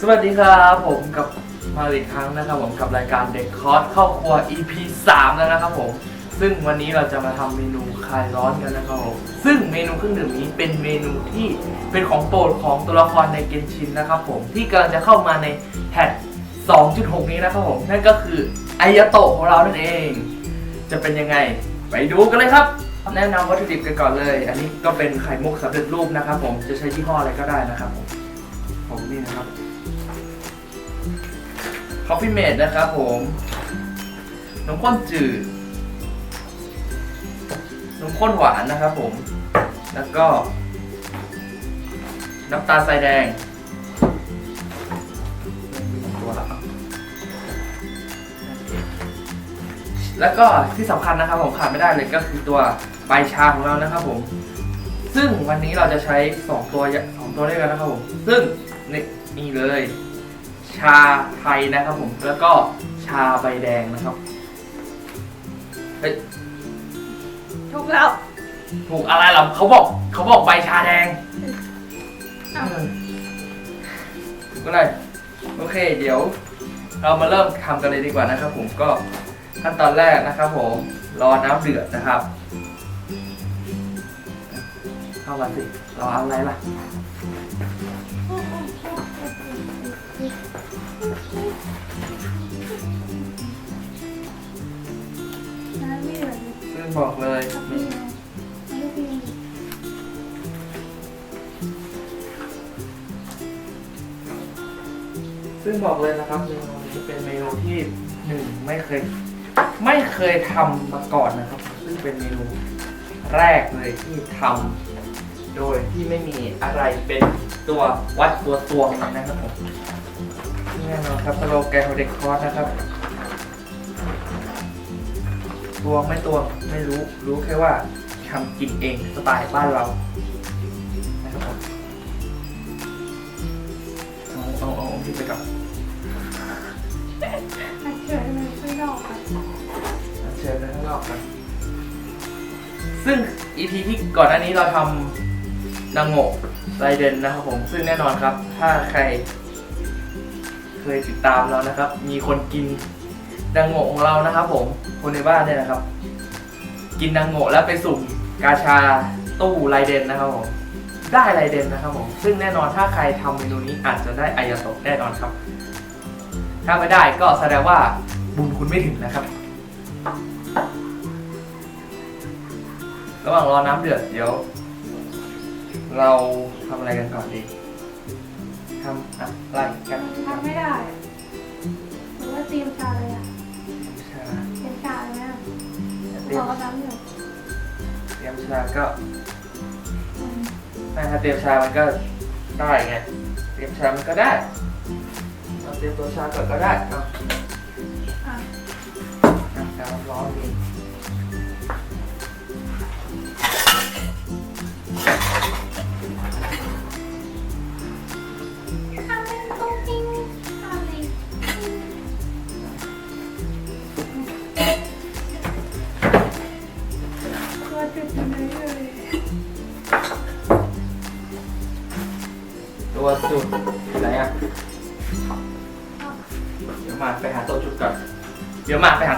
สวัสดีครับผมกับมาอีกครั้งนะครับผมกับรายการเด็กคอร์สเข้าครัว EP 3แล้วนะครับผมซึ่งวันนี้เราจะมาทำเมนูคลายร้อนกันนะครับผมซึ่งเมนูเครื่องดื่มนี้เป็นเมนูที่เป็นของโปรดของตัวละครในเกนชินนะครับผมที่กำลังจะเข้ามาในแพท2.6 นี้นะครับผมนั่นก็คือไอยาโตะของเรานั่นเอง จะเป็นยังไง ไปดูกันเลยครับ แนะนำวัตถุดิบกันก่อนเลย อันนี้ก็เป็นไข่มุกสำเร็จรูปนะครับผมจะใช้ยี่ห้ออะไรก็ได้นะครับผมผมนี่นะครับ คอฟฟี่เมดนะครับผมนมข้นจืดนมข้นหวานนะครับผม แล้วก็ น้ำตาลทรายแดงตัวละแล้วก็ที่สำคัญนะครับผมขาดไม่ได้เลยก็คือตัวใบชาของเรานะครับผม ซึ่งวันนี้เราจะใช้สองตัวสองตัวด้วยกันนะครับผม ซึ่งนี่นี่เลย ชาไทยนะครับผม แล้วก็ชาใบแดงนะครับเฮ้ยถูกแล้วถูกอะไรหรอเขาบอกเขาบอกใบชาแดงอ้าวเออถูกก็ได้โอเค เดี๋ยว เรามาเริ่มทำกันเลยดีกว่านะครับ ผมก็ขั้นตอนแรกนะครับ ผมรอน้ำเดือดนะครับเข้ามาสิรออะไรล่ะน้ำไม่เหลือ ซึ่งบอกเลยซึ่งบอกเลยนะครับเมนูนี้เป็นเมนูที่หนึ่งไม่เคย ไม่เคยทำมาก่อนนะครับ ซึ่งเป็นเมนูแรกเลยที่ทำโดยที่ไม่มีอะไรเป็นตัววัดตัวตวงนะครับผม แน่นอนครับสโลแกนของเด็กคอร์สนะครับตวงไม่ตวงไม่รู้รู้แค่ว่าทำกินเองสไตล์บ้านเรานะครับผมเอาเอาเอาเอาที่ไปกับอันเชิญเลยช่วยดอกค่ะเชิญไปข้างนอกครับซึ่ง EP ที่ก่อนหน้านี้เราทำนางโงะไรเดนนะครับผม ซึ่งแน่นอนครับ ถ้าใคร เคยติดตามเรานะครับ มีคนกินนางโงของเรานะครับผมคนในบ้านเนี่ยนะครับ กินนางโงแล้วไปสุ่มกาชาตู้ไรเดนนะครับผมได้ไรเดนนะครับผมซึ่งแน่นอนถ้าใครทำเมนูนี้อาจจะได้อายาโตะแน่นอนครับ ถ้าไม่ได้ก็แสดงว่าบุญคุณไม่ถึงนะครับ ระหว่างรอน้ำเดือดเดี๋ยว เราทำอะไรกันก่อนดีทำอะไรกัน ชาก็ถ้าเตรียมชามันก็ได้ไงเตรียมชามันก็ได้เราเตรียมตัวชาก่อนก็ได้เอาอะน้ำร้อนดี ตัวจุดอยู่ไหนอะเดี๋ยวมาไปหาตัวจุดก่อนเดี๋ยวมาไปหา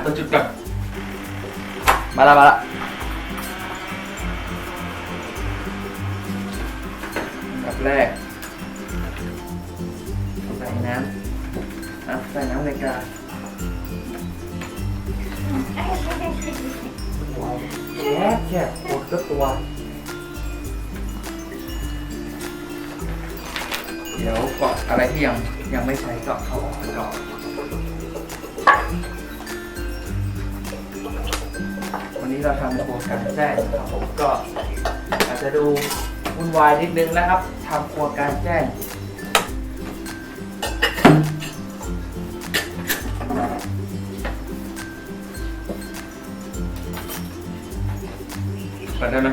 เดี๋ยวก่อนอะไรที่ยังยังไม่ใช้ก็เอาออกไปก่อนวันนี้เราทำโครงการแจ้งนะครับผมก็อาจจะดูวุ่นวายนิดนึงนะครับทำครัวการแจ้งเปิดได้ไหม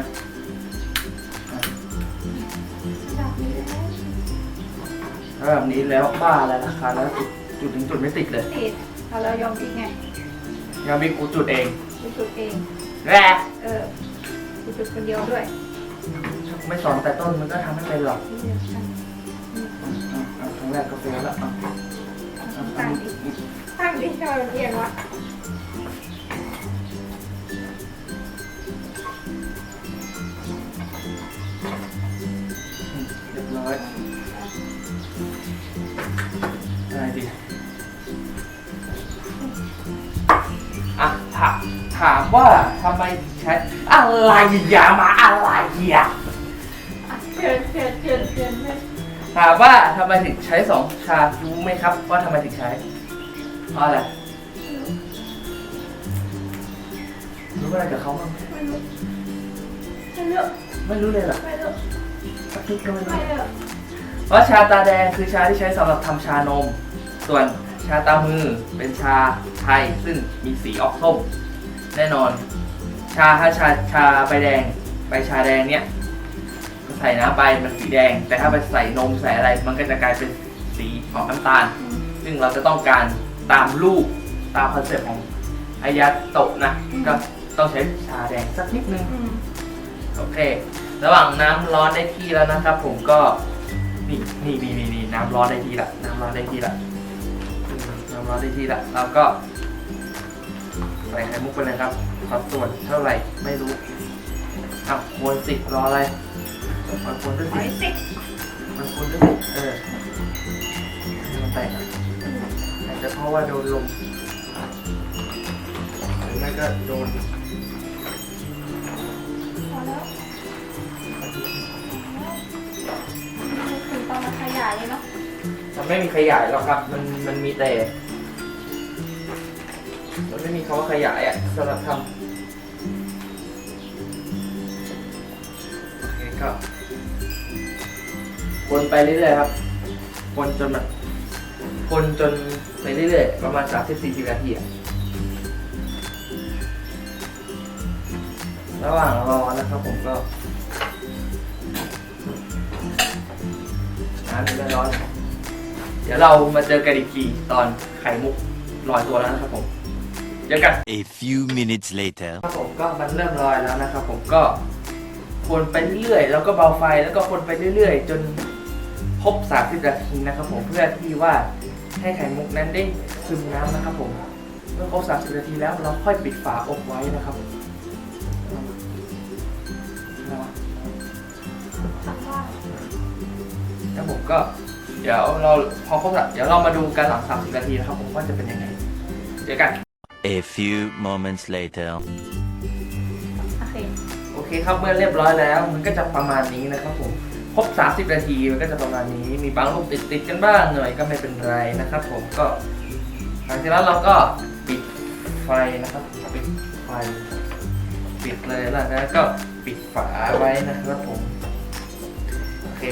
ถ้าแบบนี้แล้วบ้าแล้วราคาแล้วจุดจุดถึงจุดไม่ติดเลยติดเอาเรายอมทิ้งไงยังมีกูจุดเองกูจุดเองแร่เออกูจุดคนเดียวด้วยไม่สอนแต่ต้นมันก็ทำไม่เป็นหรอกที่เดียวกันอะอะครั้งแรกก็เป็นแล้วเอาเอาตั้งดิตั้งดิทำไมมันเอียงวะ ว่าทำไมถึงใช้อะไรอย่ามาอะไรอะอะเชิญเชิญเชิญเชิญเลยถามว่าทำไมถึงใช้สองชารู้ไหมครับ ว่าทำไมถึงใช้เพราะอะไรรู้อะไรกับเขาบ้างไหมไม่รู้ไม่รู้ไม่รู้เลยเหรอไม่รู้สักนิดก็ไม่รู้ไม่รู้เพราะชาตาแดงคือชาที่ใช้สำหรับทำชานม ส่วนชาตามือเป็นชาไทยซึ่งมีสีออกส้ม แน่นอน ชาถ้าชาชาใบแดงใบชาแดงเนี่ยใส่น้ำไปมันสีแดง แต่ถ้าไปใส่นมใส่อะไร มันก็จะกลายเป็นสีออกน้ำตาล ซึ่งเราจะต้องการตามรูปตามคอนเซ็ปต์ของอายาโตะนะก็ต้องใช้ชาแดงสักนิดนึงอืมโอเค ระหว่างน้ำร้อนได้ที่แล้วนะครับ ผมก็นี่นี่นี่นี่นี่น้ำร้อนได้ที่ละน้ำร้อนได้ที่ละอืมน้ำร้อนได้ที่ละแล้วก็ ใส่ไข่มุกไปเลยครับสัดส่วนเท่าไหร่ไม่รู้อะควรสิรออะไรมันควรด้วยไปสิ สิมันควรด้วยสิเออให้มันแตกอะอืมอาจจะเพราะว่าโดนลมหรือไม่ก็โดนพอแล้วไม่ถึงตอนมาขยายเลยเนาะ มันไม่มีขยายหรอกครับ มันมันมีแต่มัน ไม่มีคำว่าขยายอะสำหรับทำโอเคก็วนไปเรื่อยๆครับวนจนแบบวนจนไปเรื่อยๆประมาณ 30-40นาทีอะระหว่างรอนะครับผมก็น้ำจะร้อน เดี๋ยวเรามาเจอกันอีกทีตอนไข่มุกลอยตัวแล้วนะครับผม เจอกัน A few minutes later. ครับผมก็มันเริ่มลอยแล้วนะครับผมก็คนไปเรื่อยๆแล้วก็เบาไฟแล้วก็คนไปเรื่อยๆ จนครบ30นาทีนะครับผมเพื่อที่ว่าให้ไข่มุกนั้นได้ซึมน้ำนะครับผมเมื่อครบ30นาทีแล้วเราค่อยปิดฝาอบไว้นะครับนะถามว่าแล้วผมก็เดี๋ยวเราพอครบละเดี๋ยวเรามาดูกันหลัง30นาทีนะครับผมว่าจะเป็นยังไงเจอกัน A few moments later. โอเคโอเคครับเมื่อเรียบร้อยแล้ว มันก็จะประมาณนี้นะครับผมครบ 30 นาทีมันก็จะประมาณนี้ มีบางรูปติดติดๆกันบ้างหน่อยก็ไม่เป็นไรนะครับ ผมก็หลังจากนั้นเราก็ปิดไฟนะครับปิดไฟปิดเลยแล้วนะก็ปิดฝาไว้นะครับผมโอเค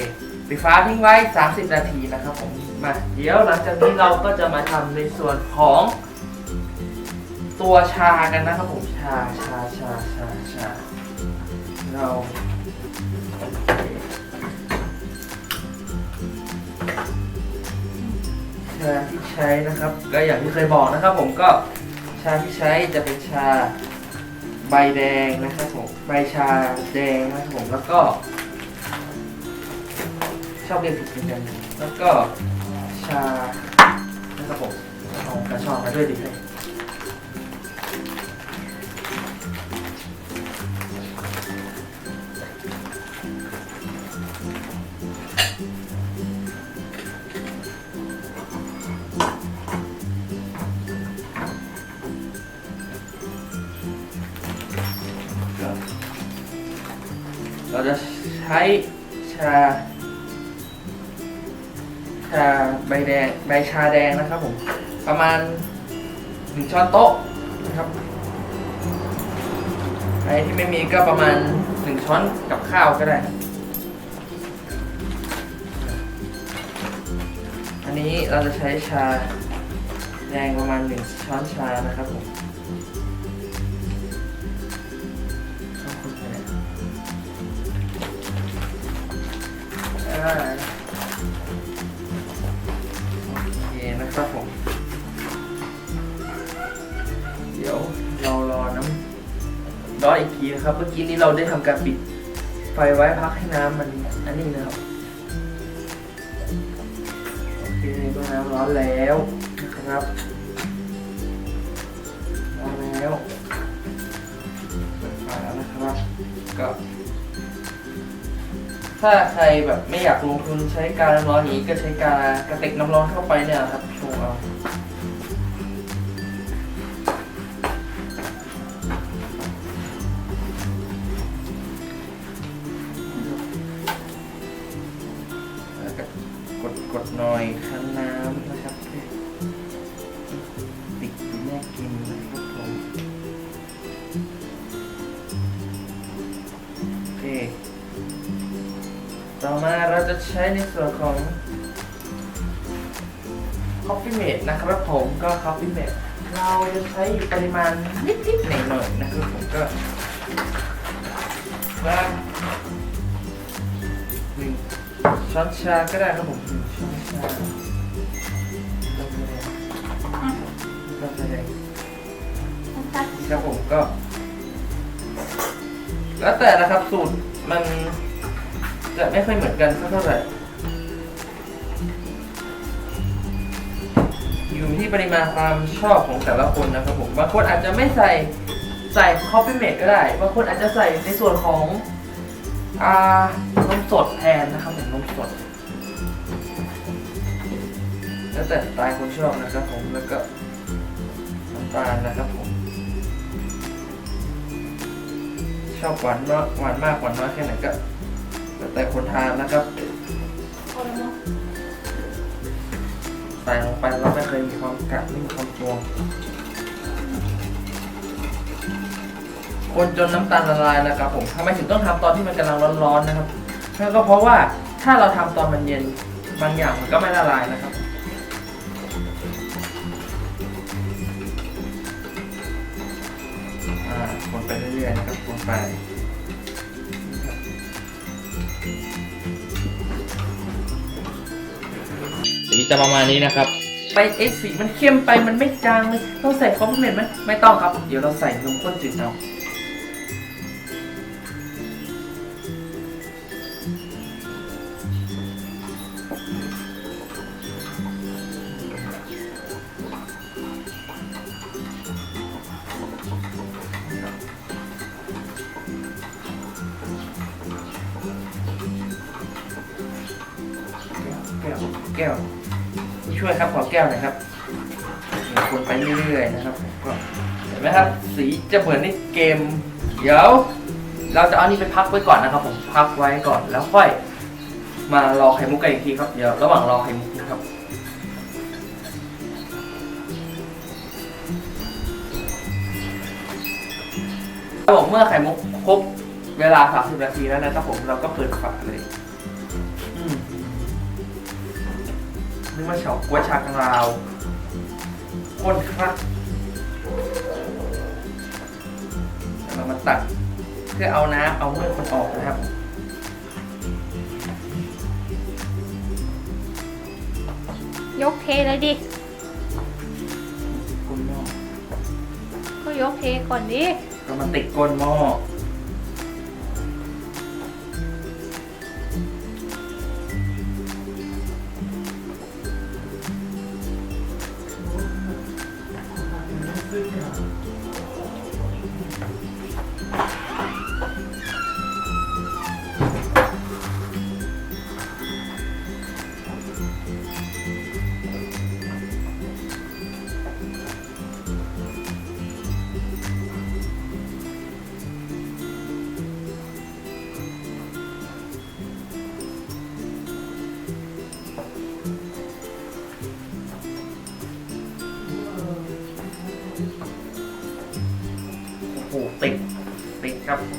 ปิดฝาทิ้งไว้ 30 นาทีนะครับผมมาเดี๋ยวหลังจากนี้เราก็จะมาทำในส่วนของ ตัวชากันนะครับผมชาชาชาชาชาเราชาที่ใช้นะครับ ก็อย่างที่เคยบอกนะครับ ผมก็ชาที่ใช้จะเป็นชาใบแดงนะครับผมใบชาแดงนะครับผมแล้วก็ชอบเรียนผิดเหมือนกันแล้วก็ชานะครับผมเอากระชอนมาด้วยดีเลย จะใช้ชา ชาใบแดงใบชาแดงนะครับผม ประมาณหนึ่งช้อนโต๊ะนะครับใครที่ไม่มีก็ประมาณหนึ่งช้อนกับข้าวก็ได้ อันนี้เราจะใช้ชาแดงประมาณหนึ่งช้อนชานะครับผม นะครับ เมื่อกี้นี้เราได้ทำการปิดไฟไว้พักให้น้ำมันอันนี้นะครับโอเคก็น้ำร้อนแล้วนะครับร้อนแล้วเปิดฝาแล้วนะครับก็ถ้าใครแบบไม่อยากลงทุนใช้การน้ำร้อนนี้ก็ใช้การกระติกน้ำร้อนเข้าไปเนี่ยครับ ดหน่อยข้างน้ำนะครับติดแม่กินนะครับผมโอเค ต่อมาเราจะใช้ในส่วนของ Coffee Mate นะครับผมก็ Coffee Mate เราจะใช้อยู่ปริมาณนิดๆหน่อยๆนะครับผมก็ว่าหนึ่งช้อนชาก็ได้ครับผม ครับผมก็ แล้วแต่นะครับสูตรมันจะไม่ค่อยเหมือนกันเท่าไหร่อยู่ที่ปริมาณความชอบของแต่ละคนนะครับผมบางคนอาจจะไม่ใส่ใส่คอฟฟี่เมดก็ได้บางคนอาจจะใส่ในส่วนของอ่านมสดแทนนะครับผมนมสดแล้วแต่สไตล์คนชอบนะครับผมแล้วก็น้ำตาลนะครับผม อบหวานน้อยหวานมากหวานน้อยแค่ไหนก็แล้วแต่คนทานนะครับพอแล้วเนาะใส่ลงไปเราไม่เคยมีความกัดไม่มีความตวงคนจนน้ำตาลละลายนะครับ ผมทำไมถึงต้องทำตอนที่มันกำลังร้อนๆนะครับนั่นก็เพราะว่าถ้าเราทำตอนมันเย็นบางอย่างมันก็ไม่ละลายนะครับ คนไปเรื่อยๆนะครับคนไปสีจะประมาณนี้นะครับ ไปเอะสีมันเข้มไปมันไม่จางเลยต้องใส่คอมเพลเมนต์ไหมไม่ต้องครับ เดี๋ยวเราใส่นมข้นจืดเอา ก้วแก้วผู้ช่วยครับขอแก้วหน่อยครับวคนไปเรื่อยๆนะครับก็เห็นไหมครับ สีจะเหมือนในเกม เดี๋ยว เราจะเอานี่ไปพักไว้ก่อนนะครับ ผมพักไว้ก่อนแล้วค่อย มารอไข่มุกกันอีกทีครับเดี๋ยวระหว่างรอไข่มุกนะครับครับผมเมื่อไข่มุกครบเวลา 30 นาทีแล้วนะครับผมเราก็เปิดฝาเลย นึกว่าเฉาก๊วยชากราวคนครับเดี๋ยวเรามาตักเพื่อเอาน้ำเอาเมือกมันออกนะครับยกเทเลยดิ ก้นหม้อก็ยกเทก่อนดิก็มันติดก้นหม้อโอ้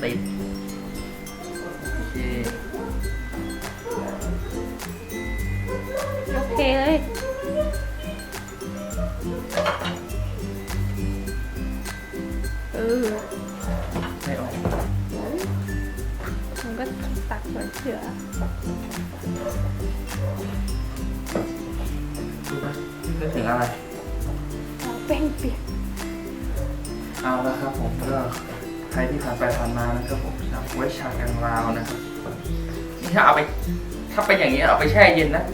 ติดโอเคยกเทเลยเออไม่ออกมันก็ตักเหมือนเสือรู้ไหมนึกถึงอะไร เอาแป้งเปียก เอาละครับผมก็ใค รที่ผ่านไปผ่านมานะครับผมชาไว้ชากังราวนะครับนี่ถ้าเอาไป ถ้าเป็นอย่างนี้เอาไปแช่เย็นนะ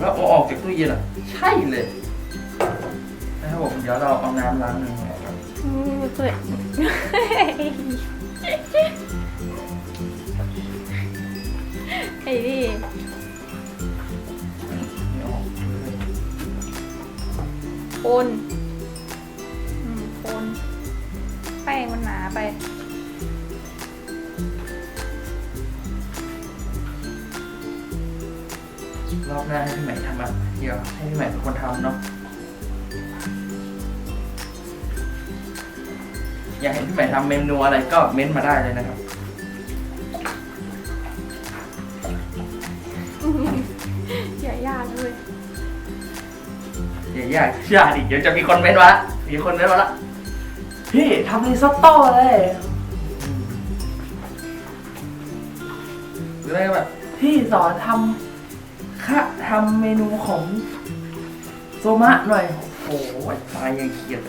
แล้วเอาออกจากตู้เย็นอะ ใช่เลยนะครับผมเดี๋ยวเราเอาน้ำล้างมือครับอืมเปิดไอ้นี่ไม่ออกเลยคน ป้งมันหนาไป รอบหน้าให้พี่ใหม่ทำอะเดี๋ยวให้พี่ใหม่เป็นคนทำเนาะอยากเห็นพี่ใหม่ทำเมนูอะไรก็เม้นต์มาได้เลยนะครับ อย่ายากเลย อย่าอย่าอย่าดิเดี๋ยวจะมีคนเม้นต์มาละมีคนเม้นต์มาละ พี่ทำรีซอตโต้เลยอืมหรืออะไรแบบพี่สอนทำค่ะทำเมนูของโซมะหน่อย โอ้โหตายยังเครียด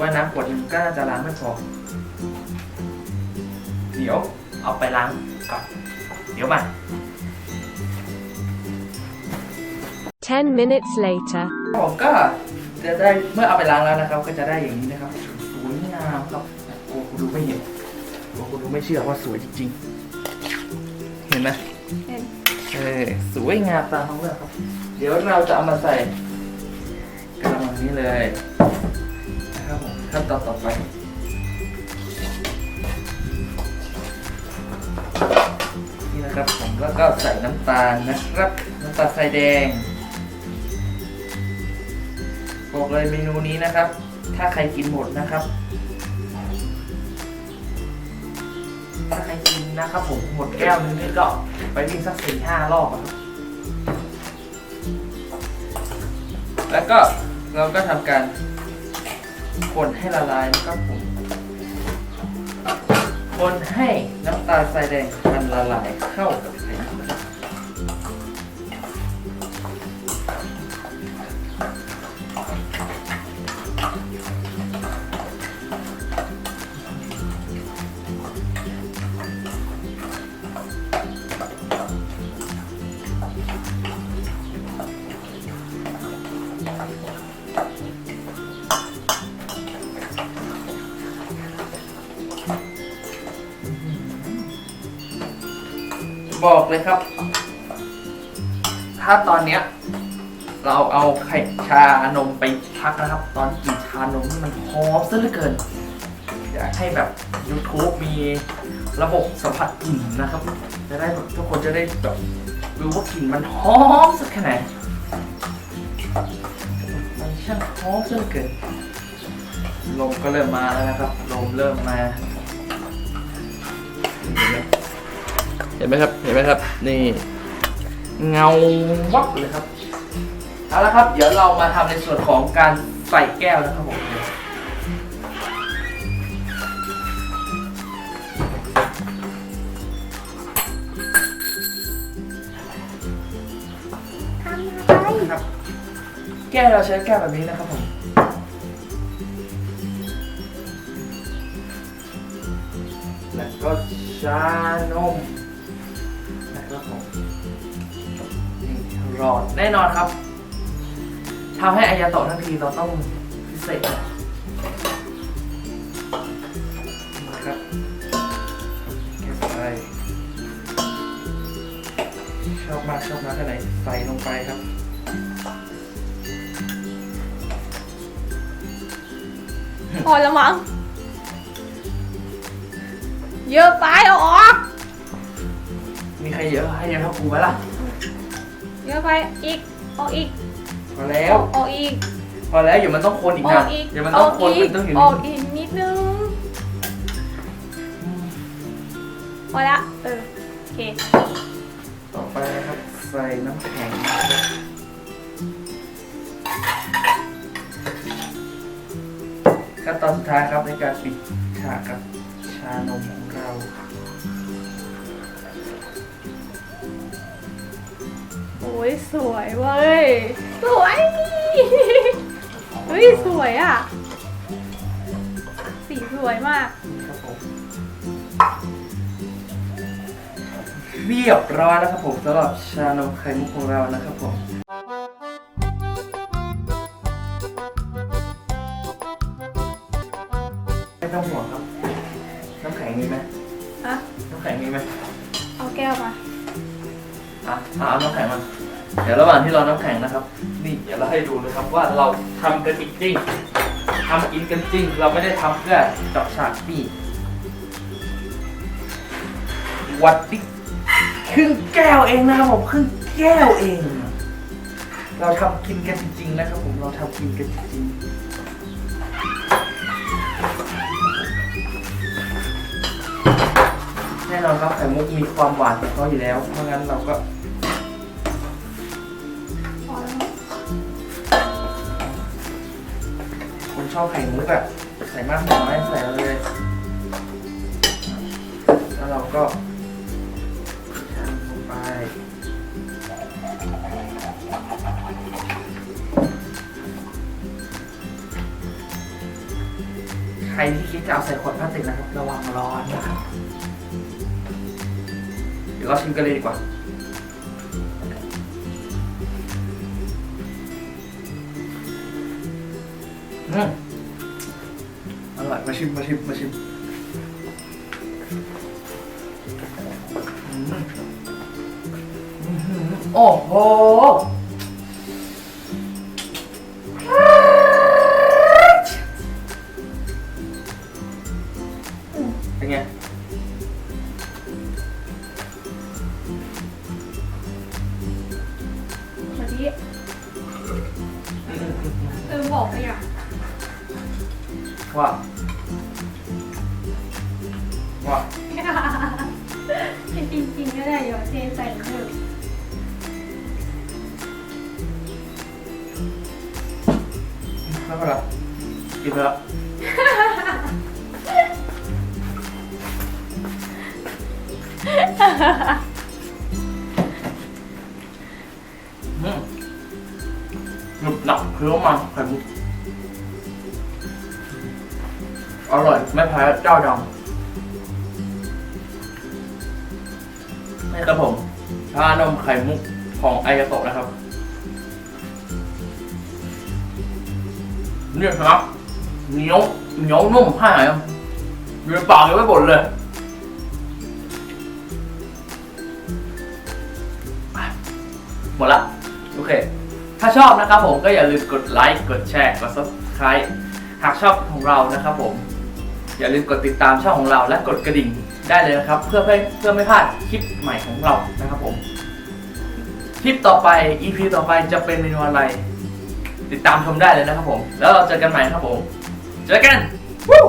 ว่าน้ำขวดหนึงก็น่าจะล้างไม่พอเดี๋ยวเอาไปล้างก่อนเดี๋ยวมา 10 minutes later. ผมก็จะได้เมื่อเอาไปล้างแล้วนะครับ ก็จะได้อย่างนี้นะครับสวยงามครับโอ้คุณดูไม่เห็นโอ้คุณดูไม่เชื่อว่าสวยจริงๆ เห็นไหมเห็นเออสวยงามตามท้องเรื่องครับ เดี๋ยวเราจะเอามาใส่กระมังนี้เลยนะครับผม ขั้นตอนต่อไปนี่นะครับผมแล้วก็ใส่น้ำตาลนะครับ น้ำตาลทรายแดงบอกเลยเมนูนี้นะครับ ถ้าใครกินหมดนะครับ ถ้าใครกินนะครับผมหมดแก้วนึงนี่ก็ไปวิ่งสักสี่ห้ารอบครับแล้วก็เราก็ทำการ คนให้ละลายนะครับผมคนให้น้ำตาลทรายแดงมันละลายเข้ากับไข่ บอกเลยครับ ถ้าตอนเนี้ย เราเอาไข่ชานมไปพักนะครับ ตอนกินชานมนี่มันหอมซะเหลือเกิน อยากให้แบบ YouTube มีระบบสัมผัสกลิ่นนะครับ จะได้แบบทุกคนจะได้แบบรู้ว่ากลิ่นมันหอมสักแค่ไหนมันช่างหอมซะเหลือเกินลมก็เริ่มมาแล้วนะครับ ลมเริ่มมา เห็นไหมเห็นไหมครับเห็นไหมครับ นี่เงาวับเลยครับเอาละครับ เดี๋ยวเรามาทำในส่วนของการใส่แก้วนะครับผมทำอะไรครับแก้วเราใช้แก้วแบบนี้นะครับผมแล้วก็ชานม รอดแน่นอนครับทำให้อายาโตะทั้งทีเราต้องพิเศษนะครับเก็บไปชอบมากชอบมากแค่ไหนใส่ลงไปครับพอแล้วมั้งเยอะไปเอาออก มีใครเยอะให้เยอะเท่ากูไหมล่ะ เยอะไปอีกเอาอีกพอแล้ว เอาอีกพอแล้วเดี๋ยวมันต้องคนอีกเอานะอีกเดี๋ยวมันต้องคนเอาอีมักนต้องอยู่เอานี่อีกนิดนึงพอละเออโอเคต่อไปนะครับใส่น้ำแข็งขั้นตอนสุดท้ายครับในการปิดฉากกับชานมของเรา ยสวยเว้ย สวยเฮ้ยสวยอะ สีสวยมากครับผมเรียบร้อยแล้วครับผมสำหรับชานมไข่มุกของเรานะครับผมไม่ต้องห่วงครับ น้ำแข็งมีไหมฮะน้ำแข็งมีไหมเอาแก้วมาอะเอาน้ำแข็งมาเดี๋ยวระหว่างที่เราน้ำแข็งนะครับ นี่เดี๋ยวเราให้ดูนะครับว่าเราทำกันจริงๆทำกินกันจริง เราไม่ได้ทำเพื่อจับฉากนี่วัดดิครึ่งแก้วเองนะครับผมครึ่งแก้วเอง เราทำกินกันจริงๆนะครับผมเราทำกินกันจริงๆ แน่นอนครับไข่มุกมีความหวานของเขาอยู่แล้ว เพราะงั้นเราก็ ชอบไข่มุกอะใส่มากหน่อยใส่เลย แล้วเราก็ลงไปใครที่คิดจะเอาใส่ขวดพลาสติกนะครับ ระวังร้อนนะครับ เดี๋ยวเราชิมกันเลยดีกว่า อืมอร่อยมาชิมมาชิมมาชิมอืมโอ้โห จริงๆก็ได้เดี๋ยวเทใส่เพิ่มแล้วก็ละกินไปแล้วอืมหนุบหนับเคี้ยวมันไข่มุกอร่อย ไม่แพ้เจ้าดังานมไข่มุกของไอยาโตะนะครับเนี่ยครับเหนียวเหนียวนุ่มผ้าไหนอะอยู่ในปากยังไม่บ่นเลยหมดละโอเค ถ้าชอบนะครับผมก็อย่าลืมกดไลค์กดแชร์กด subscribe หากชอบของเรานะครับผม อย่าลืมกดติดตามช่องของเราและกดกระดิ่ง ได้เลยนะครับ เพื่อไม่เพื่อไม่พลาดคลิปใหม่ของเรานะครับผม คลิปต่อไป EP ต่อไปจะเป็นเมนูอะไร ติดตามชมได้เลยนะครับผม แล้วเราเจอกันใหม่ครับผม เจอกันวู้